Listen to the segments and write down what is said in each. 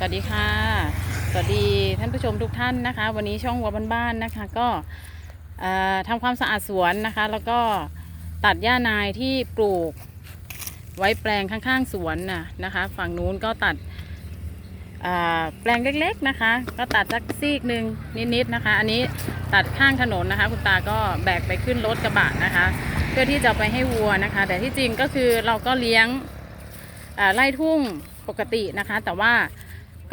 สวัสดีค่ะ สวัสดีท่านผู้ชมทุกท่านนะคะ วันนี้ช่องวัวบ้านๆนะคะ ก็เอ่อทำความสะอาดสวนนะคะ แล้วก็ตัดหญ้านายที่ปลูกไว้แปลงข้างๆสวนน่ะนะคะ ฝั่งนู้นก็ตัดแปลงเล็กๆนะคะ ก็ตัดสักซีกหนึ่งนิดๆนะคะ อันนี้ตัดข้างถนนนะคะ คุณตาก็แบกไปขึ้นรถกระบะนะคะ เพื่อที่จะไปให้วัวนะคะ แต่ที่จริงก็คือเราก็เลี้ยงไล่ทุ่งปกตินะคะ แต่ว่า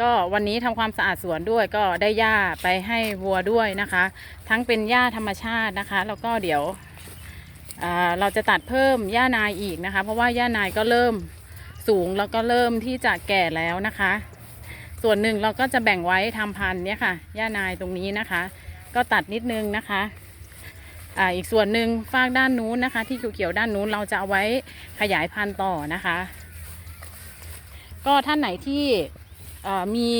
ก็วันนี้ทำความสะอาดสวนด้วยก็ได้หญ้าไปให้วัวด้วยนะคะ ทั้งเป็นหญ้าธรรมชาตินะคะ แล้วก็เดี๋ยวเราจะตัดเพิ่มหญ้านายอีกนะคะ เพราะว่าหญ้านายก็เริ่มสูงแล้วก็เริ่มที่จะแก่แล้วนะคะ ส่วนหนึ่งเราก็จะแบ่งไว้ทำพันธุ์เนี่ยค่ะหญ้านายตรงนี้นะคะ ก็ตัดนิดนึงนะคะออีกส่วนหนึ่งฟากด้านนู้นนะคะ ที่เขียวๆด้านนู้นเราจะเอาไว้ขยายพันธุ์ต่อนะคะ ก็ท่านไหนที่ มี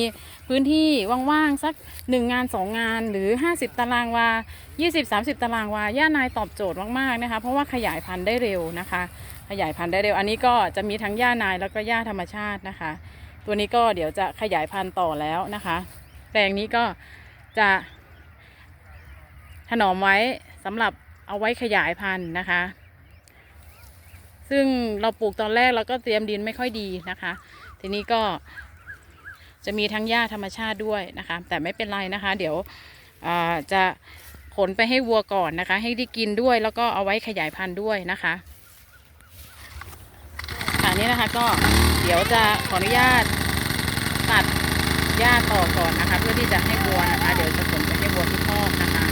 พื้นที่ว่างๆสัก 1 งาน 2 งานหรือ 50 ตารางวา 20 30 ตารางวา ย่านายตอบโจทย์มากๆนะคะ เพราะว่าขยายพันธุ์ได้เร็วนะคะ ขยายพันธุ์ได้เร็ว อันนี้ก็จะมีทั้งย่านายแล้วก็ย่าธรรมชาตินะคะ ตัวนี้ก็เดี๋ยวจะขยายพันธุ์ต่อแล้วนะคะแปลงนี้ก็จะถนอมไว้สำหรับเอาไว้ขยายพันธุ์นะคะ ซึ่งเราปลูกตอนแรกเราก็เตรียมดินไม่ค่อยดีนะคะ ทีนี้ก็ จะมีทั้งหญ้าธรรมชาติด้วยนะคะ แต่ไม่เป็นไรนะคะ เดี๋ยวจะขนไปให้วัวก่อนนะคะ ให้ได้กินด้วยแล้วก็เอาไว้ขยายพันธุ์ด้วยนะคะค่ะนี้นะคะก็เดี๋ยวจะขออนุญาตตัดหญ้าต่อก่อนนะคะ เพื่อที่จะให้วัวนะคะ เดี๋ยวจะขนไปให้วัวที่คอกนะคะ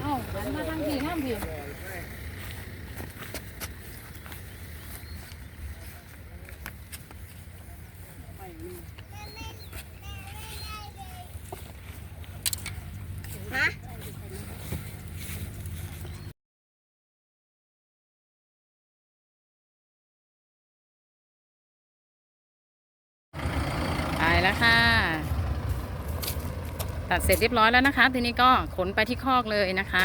เอ้าหันมาทางผีน้ำผีไป แล้วค่ะ ตัดเสร็จเรียบร้อยแล้วนะคะ ทีนี้ก็ขนไปที่คอกเลยนะคะ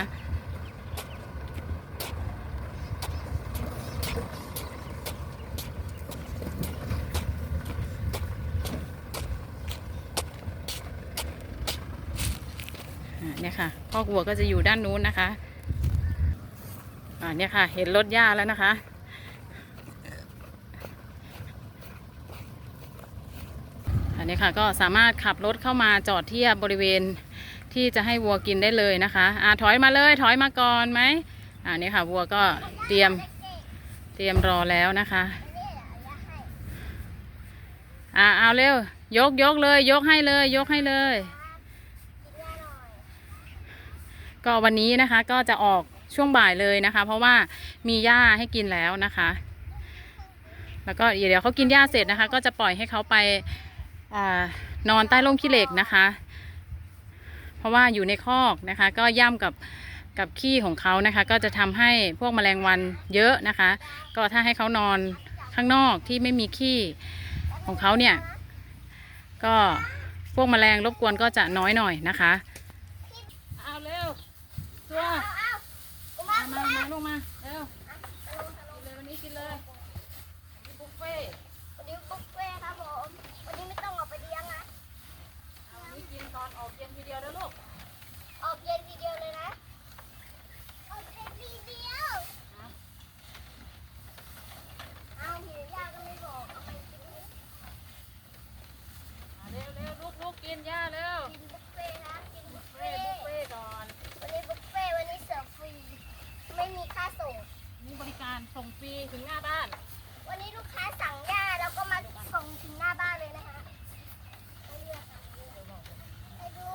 เนี่ยค่ะคอกวัวก็จะอยู่ด้านนู้นนะคะ อ่าเนี่ยค่ะ เห็นรถหญ้าแล้วนะคะ นนี้ค่ะก็สามารถขับรถเข้ามาจอดเทียบบริเวณที่จะให้วัวกินได้เลยนะคะอ่าถอยมาเลยถอยมาก่อนไหมอ่านี่ค่ะวัวก็เตรียมเตรียมรอแล้วนะคะอ่าเอาเร็วยกยกเลย ยกให้เลย ยกให้เลย ก็วันนี้นะคะก็จะออกช่วงบ่ายเลยนะคะ เพราะว่ามีหญ้าให้กินแล้วนะคะ แล้วก็เดี๋ยวเขากินหญ้าเสร็จนะคะ ก็จะปล่อยให้เขาไป นอนใต้ร่มขี้เหล็กนะคะ เพราะว่าอยู่ในคอกนะคะ ก็ย่ำกับกับขี้ของเขานะคะ ก็จะทำให้พวกแมลงวันเยอะนะคะ ก็ถ้าให้เขานอนข้างนอกที่ไม่มีขี้ของเขาเนี่ย ก็พวกแมลงรบกวนก็จะน้อยหน่อยนะคะเอาเร็วตัวมามามาลงมาเร็วกินเลยวันนี้กินเลยบุฟเฟ่ต์ วันนี้บุฟเฟ่ต์ครับผม วันนี้ไม่ต้องออกไปเลี้ยงนะ เอาวันนี้กินตอนออกเย็นทีเดียวนะลูก ออกเย็นทีเดียวเลยนะ ออกเย็นทีเดียวเอาหิวยาก็ไม่บอกเอาไปกิน อะเร็วเร็วลุ กลุกกินย่าเร็วกินบุฟเฟ่ต์นะกินบุฟเฟ่เฟ่ต์บุฟเฟ่ก่อน วันนี้บุฟเฟ่ต์วันนี้เสิร์ฟฟรี ไม่มีค่าส่ง มีบริการส่งฟรีถึงหน้าบ้าน วันนี้ลูกค้าสั่งยาแล้วก็มาส่งถึงหน้าบ้านเลยนะคะไปดู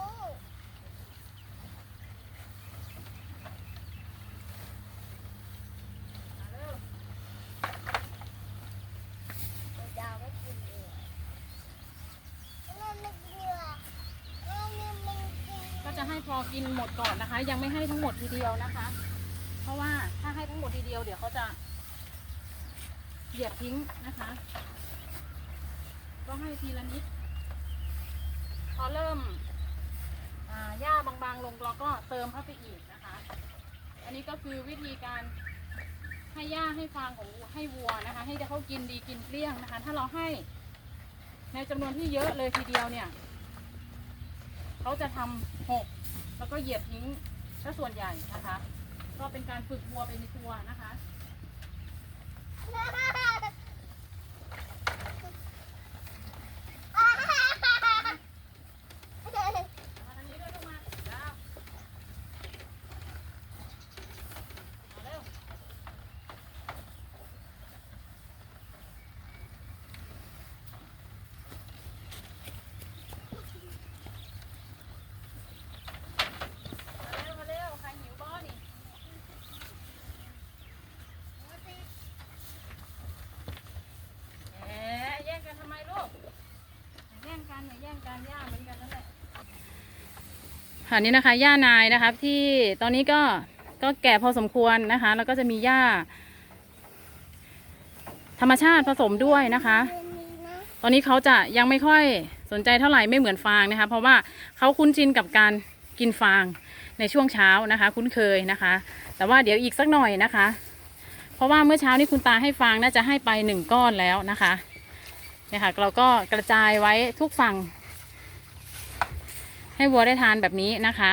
พอกินหมดก่อนนะคะ ยังไม่ให้ทั้งหมดทีเดียวนะคะ เพราะว่าถ้าให้ทั้งหมดทีเดียวเดี๋ยวเขาจะเหยียบทิ้งนะคะ ก็ให้ทีละนิด พอเริ่มหญ้าบางๆลงเราก็เติมเข้าไปอีกนะคะ อันนี้ก็คือวิธีการให้หญ้าให้ฟางของให้วัวนะคะ ให้เขากินดีกินเกลี้ยงนะคะ ถ้าเราให้ในจำนวนที่เยอะเลยทีเดียวเนี่ย เขาจะทำหกแล้วก็เหยียบทิ้งถ้าส่วนใหญ่นะคะ ก็เป็นการฝึกวัวไปในตัวนะคะ มาทางนี้ด้วยลูกมาดาวมาเร็วมาเร็ว มาเร็ว ใครหิวบ้อนี่แหมแย่งกันทำไมลูกอย่าแย่งกันอย่าแย่งกันย่าเหมือนกันนั่นแหละ ค่ะนี่นะคะหญ้านายนะคะที่ตอนนี้ก็ก็แก่พอสมควรนะคะ แล้วก็จะมีหญ้า ธรรมชาติผสมด้วยนะคะ ตอนนี้เขาจะยังไม่ค่อยสนใจเท่าไหร่ไม่เหมือนฟางนะคะ เพราะว่าเขาคุ้นชินกับการกินฟางในช่วงเช้านะคะ คุ้นเคยนะคะ แต่ว่าเดี๋ยวอีกสักหน่อยนะคะ เพราะว่าเมื่อเช้านี้คุณตาให้ฟางน่าจะให้ไปหนึ่งก้อนแล้วนะคะเนี่ยค่ะเราก็กระจายไว้ทุกฝั่ง ให้วัวได้ทานแบบนี้นะคะ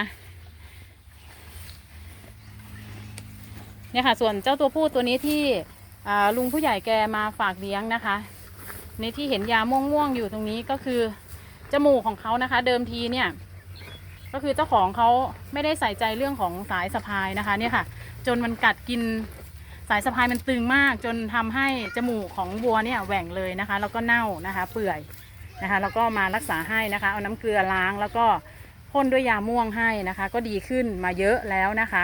เนี่ยค่ะ ส่วนเจ้าตัวผู้ตัวนี้ที่ลุงผู้ใหญ่แกมาฝากเลี้ยงนะคะในที่เห็นยาม่วงๆอยู่ตรงนี้ก็คือจมูกของเขานะคะ เดิมทีเนี่ย ก็คือเจ้าของเขาไม่ได้ใส่ใจเรื่องของสายสะพายนะคะ เนี่ยค่ะ จนมันกัดกินสายสะพายมันตึงมาก จนทำให้จมูกของวัวเนี่ยแหว่งเลยนะคะ แล้วก็เน่านะคะ เปื่อยนะคะ แล้วก็มารักษาให้นะคะ เอาน้ำเกลือล้างแล้วก็ พ่นด้วยยาม่วงให้นะคะ ก็ดีขึ้นมาเยอะแล้วนะคะ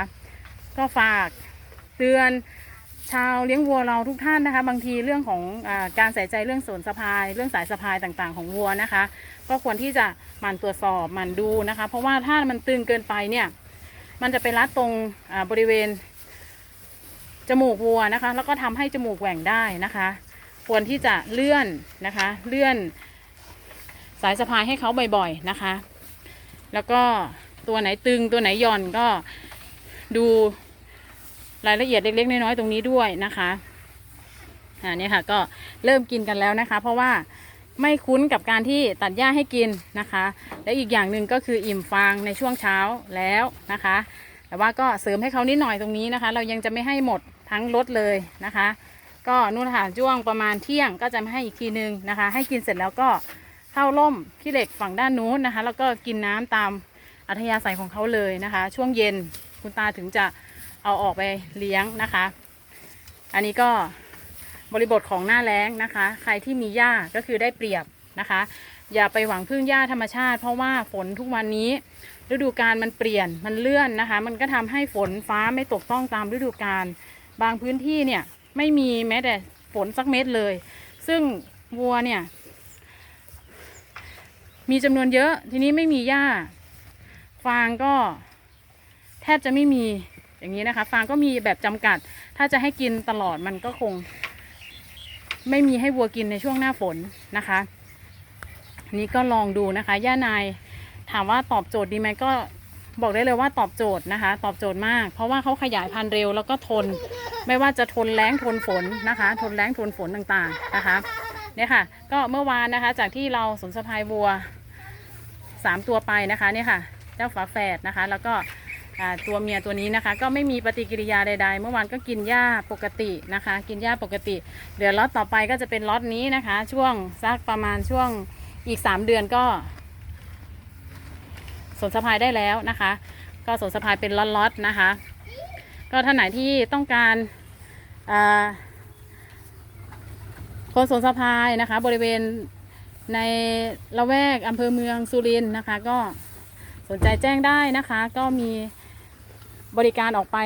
ก็ฝากเตือนชาวเลี้ยงวัวเราทุกท่านนะคะ บางทีเรื่องของอการใส่ใจเรื่องส่วนสะพาย เรื่องสายสะพายต่างๆ ของวัวนะคะ ก็ควรที่จะหมั่นตรวจสอบหมั่นดูนะคะ เพราะว่าถ้ามันตึงเกินไปเนี่ย มันจะไปรัดตรงบริเวณจมูกวัวนะคะ แล้วก็ทำให้จมูกแหว่งได้นะคะ ควรที่จะเลื่อนนะคะ เลื่อนสายสะพายให้เขาบ่อยๆนะคะ แล้วก็ตัวไหนตึงตัวไหนหย่อนก็ดูรายละเอียดเล็กๆน้อยๆตรงนี้ด้วยนะคะอ่าเนี่ยค่ะก็เริ่มกินกันแล้วนะคะ เพราะว่าไม่คุ้นกับการที่ตัดหญ้าให้กินนะคะ และอีกอย่างหนึ่งก็คืออิ่มฟางในช่วงเช้าแล้วนะคะ แต่ว่าก็เสริมให้เขานิดหน่อยตรงนี้นะคะ เรายังจะไม่ให้หมดทั้งรถเลยนะคะ ก็นู่นค่ะจ้วงประมาณเที่ยงก็จะไม่ให้อีกทีนึงนะคะ ให้กินเสร็จแล้วก็ เข้าร่มขี้เหล็กฝั่งด้านนู้นนะคะ แล้วก็กินน้ำตามอัธยาศัยของเขาเลยนะคะ ช่วงเย็นคุณตาถึงจะเอาออกไปเลี้ยงนะคะ อันนี้ก็บริบทของหน้าแล้งนะคะ ใครที่มีหญ้าก็คือได้เปรียบนะคะ อย่าไปหวังพึ่งหญ้าธรรมชาติ เพราะว่าฝนทุกวันนี้ฤดูกาลมันเปลี่ยนมันเลื่อนนะคะ มันก็ทำให้ฝนฟ้าไม่ตกต้องตามฤดูกาลบางพื้นที่เนี่ยไม่มีแม้แต่ฝนสักเม็ดเลย ซึ่งวัวเนี่ย มีจำนวนเยอะ ทีนี้ไม่มีหญ้า ฟางก็แทบจะไม่มีอย่างนี้นะคะ ฟางก็มีแบบจำกัด ถ้าจะให้กินตลอดมันก็คง ไม่มีให้วัวกินในช่วงหน้าฝนนะคะนนี้ก็ลองดูนะคะย่านายถามว่าตอบโจทย์ดีไหมก็บอกได้เลยว่าตอบโจทย์นะคะ ตอบโจทย์มาก เพราะว่าเขาขยายพันธุ์เร็วแล้วก็ทน ไม่ว่าจะทนแรงทนฝนนะคะ ทนแรงทนฝนต่างๆนะคะเนี่ยค่ะ ก็เมื่อวานนะคะจากที่เราสนสะพายวัว สามตัวไปนะคะเนี่ยค่ะ เจ้าฝาแฝดนะคะ แล้วก็ตัวเมียตัวนี้นะคะ ก็ไม่มีปฏิกิริยาใดๆ เมื่อวานก็กินหญ้าปกตินะคะ กินหญ้าปกติ เดี๋ยวล็อตต่อไปก็จะเป็นล็อตนี้นะคะ ช่วงสักประมาณช่วงอีกสามเดือนก็สนสะพายได้แล้วนะคะ ก็สนสะพายเป็นล็อตๆนะคะ ก็ท่านไหนที่ต้องการคนสนสะพายนะคะ บริเวณ ในละแวกอำเภอเมืองสุรินทร์นะคะ ก็สนใจแจ้งได้นะคะ ก็มีบริการออกไป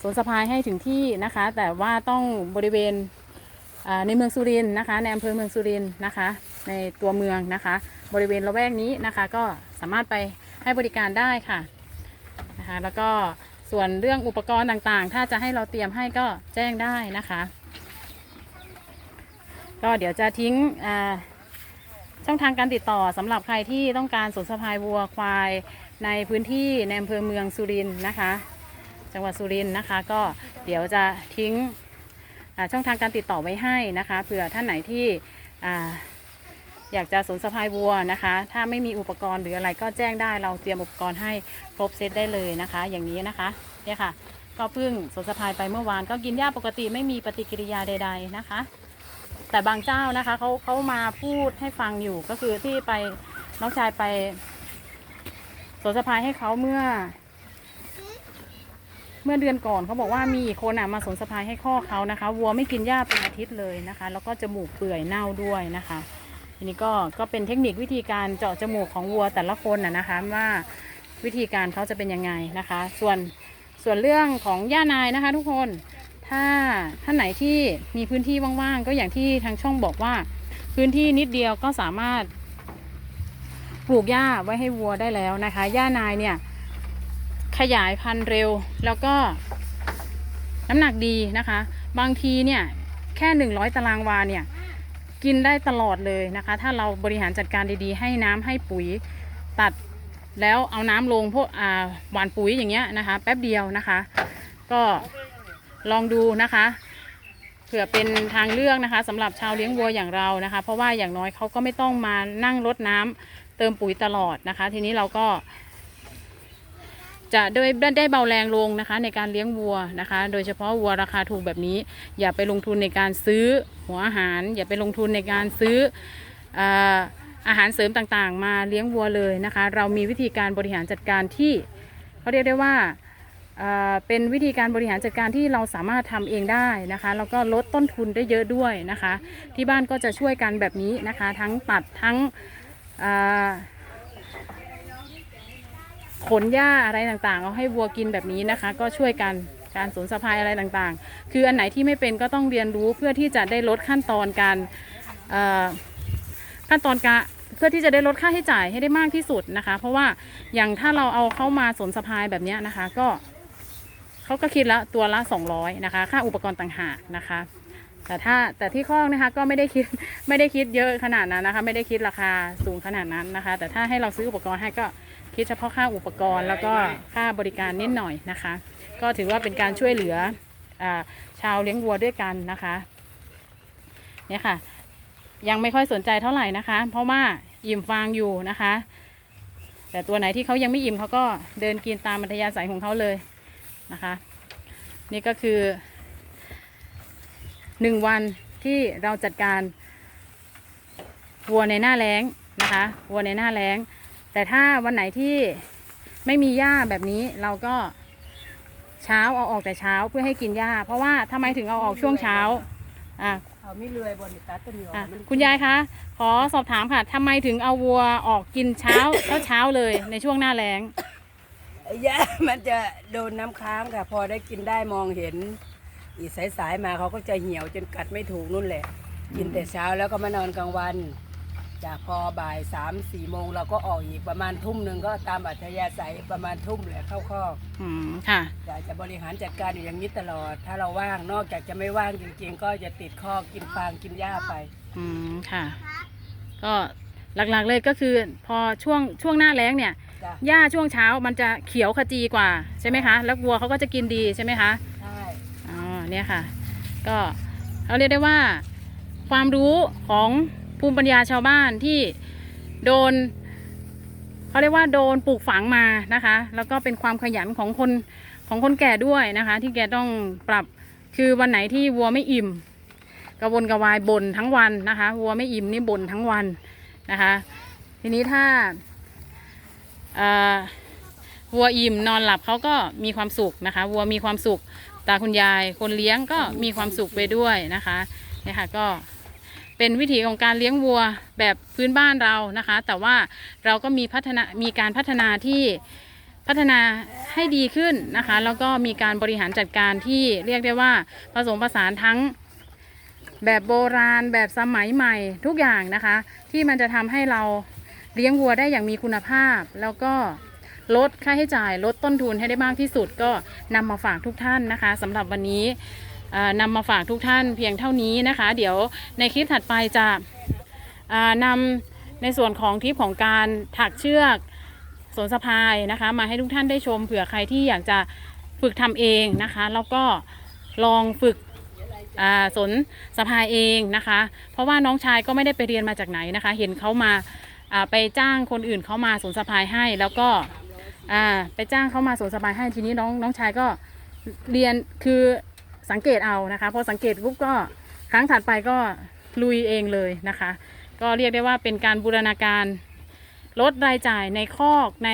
สวนสะพายให้ถึงที่นะคะ แต่ว่าต้องบริเวณในเมืองสุรินทร์นะคะ ในอำเภอเมืองสุรินทร์นะคะ ในตัวเมืองนะคะ บริเวณละแวกนี้นะคะ ก็สามารถไปให้บริการได้ค่ะนะคะ แล้วก็ส่วนเรื่องอุปกรณ์ต่างๆ ถ้าจะให้เราเตรียมให้ก็แจ้งได้นะคะ ก็เดี๋ยวจะทิ้งช่องทางการติดต่อสำหรับใครที่ต้องการสวนสะพายวัวควายในพื้นที่ในอำเภอเมืองสุรินทร์นะคะ จังหวัดสุรินทร์นะคะ ก็เดี๋ยวจะทิ้งช่องทางการติดต่อไว้ให้นะคะเผื่อท่านไหนที่ออยากจะสวนสะพายวัวนะคะ ถ้าไม่มีอุปกรณ์หรืออะไรก็แจ้งได้เราเตรียมอุปกรณ์ให้ครบเซตได้เลยนะคะ อย่างนี้นะคะเนี่ยค่ะ ก็เพิ่งสวนสะพายไปเมื่อวานก็กินหญ้าปกติไม่มีปฏิกิริยาใด ๆนะคะ แต่บางเจ้านะคะเขาเขามาพูดให้ฟังอยู่ก็คือที่ไปน้องชายไปสวนสะพายให้เขาเมื่อ เมื่อเดือนก่อนเขาบอกว่ามีคนอะมาสนสะพายให้ข้อเขานะคะ วัวไม่กินหญ้าเป็นอาทิตย์เลยนะคะ แล้วก็จมูกเปื่อยเน่าด้วยนะคะทีนี้ก็ก็เป็นเทคนิควิธีการเจาะจมูกของวัวแต่ละคนน่ะนะคะว่าวิธีการเขาจะเป็นยังไงนะคะ ส่วนส่วนเรื่องของหญ้านายนะคะ ทุกคน ถ้าท่านไหนที่มีพื้นที่ว่างๆ ก็อย่างที่ทางช่องบอกว่า พื้นที่นิดเดียวก็สามารถปลูกหญ้าไว้ให้วัวได้แล้วนะคะหญ้านายเนี่ย ขยายพันธุ์เร็วแล้วก็น้ำหนักดีนะคะ บางทีเนี่ยแค่ 100 ตารางวาเนี่ยกินได้ตลอดเลยนะคะ ถ้าเราบริหารจัดการดีๆ ให้น้ำให้ปุ๋ยตัดแล้วเอาน้ำลงพวกอ่าหวานปุ๋ยอย่างเงี้ยนะคะ แป๊บเดียวนะคะ ก็ ลองดูนะคะเผื่อเป็นทางเลือกนะคะสำหรับชาวเลี้ยงวัวอย่างเรานะคะ เพราะว่าอย่างน้อยเขาก็ไม่ต้องมานั่งรดน้ำเติมปุ๋ยตลอดนะคะ ทีนี้เราก็ จะได้ได้เบาแรงลงนะคะ ในการเลี้ยงวัวนะคะ โดยเฉพาะวัวราคาถูกแบบนี้ อย่าไปลงทุนในการซื้อหัวอาหาร อย่าไปลงทุนในการซื้ออออาหารเสริมต่างๆ มาเลี้ยงวัวเลยนะคะ เรามีวิธีการบริหารจัดการที่เขาเรียกได้ว่า เป็นวิธีการบริหารจัดการที่เราสามารถทำเองได้นะคะแล้วก็ลดต้นทุนได้เยอะด้วยนะคะ ที่บ้านก็จะช่วยกันแบบนี้นะคะ ทั้งตัดทั้งขนหญ้าอะไรต่างๆ เอาให้วัวกินแบบนี้นะคะ ก็ช่วยกันการสวนสะพายอะไรต่างๆ คืออันไหนที่ไม่เป็นก็ต้องเรียนรู้เพื่อที่จะได้ลดขั้นตอนการขั้นตอนการเพื่อที่จะได้ลดค่าใช้จ่ายให้ได้มากที่สุดนะคะ เพราะว่าอย่างถ้าเราเอาเข้ามาสวนสะพายแบบนี้นะคะ ก็ เขาก็คิดละตัวละ 200นะคะ ค่าอุปกรณ์ต่างหากนะคะ แต่ถ้าแต่ที่คอกนะคะก็ไม่ได้คิดไม่ได้คิดเยอะขนาดนั้นนะคะ ไม่ได้คิดราคาสูงขนาดนั้นนะคะ แต่ถ้าให้เราซื้ออุปกรณ์ให้ก็คิดเฉพาะค่าอุปกรณ์แล้วก็ค่าบริการนิดหน่อยนะคะ ก็ถือว่าเป็นการช่วยเหลืออาชาวเลี้ยงวัวด้วยกันนะคะเนี่ยค่ะ ยังไม่ค่อยสนใจเท่าไหร่นะคะ เพราะว่าอิ่มฟางอยู่นะคะ แต่ตัวไหนที่เขายังไม่อิ่มเขาก็เดินกินตามมัธยาศัยของเขาเลย นะคะ นี่ก็คือหนึ่งวันที่เราจัดการวัวในหน้าแล้งนะคะวัวในหน้าแล้ง แต่ถ้าวันไหนที่ไม่มีหญ้าแบบนี้เราก็เช้าเอาออกแต่เช้าเพื่อให้กินหญ้า เพราะว่าทำไมถึงเอาออกช่วงเช้าอะเขาไม่เลื่อยบนตัดต้นยออะมันคุณยายคะขอสอบถามค่ะทำไมถึงเอาวัวออกกินเช้าเช้าเช้าเลยในช่วงหน้าแล้ง ไอ้ย่ามันจะโดนน้ำค้างค่ะ พอได้กินได้มองเห็น อีสายสายๆมาเขาก็จะเหี่ยวจนกัดไม่ถูกนู่นแหละ กินแต่เช้าแล้วก็มานอนกลางวันจากพอบ่ายสามสี่โมงเราก็ออกอีกประมาณทุ่มหนึ่งก็ตามอัธยาศัยประมาณทุ่มแหละเข้าคอกอืมค่ะอยากจะบริหารจัดการอยู่อย่างนี้ตลอด ถ้าเราว่างนอกจากจะไม่ว่างจริง ๆ ก็จะติดคอกกินฟางกินหญ้าไป อืมค่ะ ก็หลักๆเลยก็คือพอช่วงช่วงหน้าแล้งเนี่ย จ้ะหญ้าช่วงเช้ามันจะเขียวขจีกว่าใช่ไหมคะ แล้ววัวเขาก็จะกินดีใช่ไหมคะ ใช่อ๋อเนี่ยค่ะ ก็เราเรียกได้ว่า ความรู้ของภูมิปัญญาชาวบ้านที่โดนเขาเรียกว่าโดนปลูกฝังมานะคะ แล้วก็เป็นความขยันของคนของคนแก่ด้วยนะคะ ที่แกต้องปรับคือวันไหนที่วัวไม่อิ่มกระวนกระวายบ่นทั้งวันนะคะ วัวไม่อิ่มนี่บ่นทั้งวันนะคะ ทีนี้ถ้าเอ่อ วัวอิ่มนอนหลับเขาก็มีความสุขนะคะ วัวมีความสุขตาคุณยาย คนเลี้ยงก็มีความสุขไปด้วยนะคะเนี่ยค่ะก็เป็นวิถีของการเลี้ยงวัวแบบพื้นบ้านเรานะคะ แต่ว่าเราก็มีพัฒนามีการพัฒนาที่พัฒนาให้ดีขึ้นนะคะ แล้วก็มีการบริหารจัดการที่เรียกได้ว่าผสมผสานทั้งแบบโบราณแบบสมัยใหม่ทุกอย่างนะคะ ที่มันจะทำให้เรา เลี้ยงวัวได้อย่างมีคุณภาพ แล้วก็ลดค่าใช้จ่าย ลดต้นทุนให้ได้มากที่สุด ก็นำมาฝากทุกท่านนะคะสำหรับวันนี้นำมาฝากทุกท่านเพียงเท่านี้นะคะ เดี๋ยวในคลิปถัดไปจะอ่านำในส่วนของทิปของการถักเชือกสนสะพายนะคะ มาให้ทุกท่านได้ชมเผื่อใครที่อยากจะฝึกทำเองนะคะ แล้วก็ลองฝึกสนสะพายเองนะคะ เพราะว่าน้องชายก็ไม่ได้ไปเรียนมาจากไหนนะคะ เห็นเขามา ไปจ้างคนอื่นเขามาสนสะพายให้ แล้วก็ไปจ้างเขามาสนสะพายให้ทีนี้น้องน้องชายก็เรียนคือสังเกตเอานะคะพอสังเกตปุ๊บก็ครั้งถัดไปก็ลุยเองเลยนะคะ ก็เรียกได้ว่าเป็นการบูรณาการลดรายจ่ายในคอกใน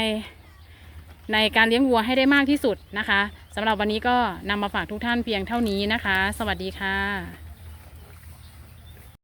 ในการเลี้ยงวัวให้ได้มากที่สุดนะคะสำหรับวันนี้ก็นำมาฝากทุกท่านเพียงเท่านี้นะคะ สวัสดีค่ะ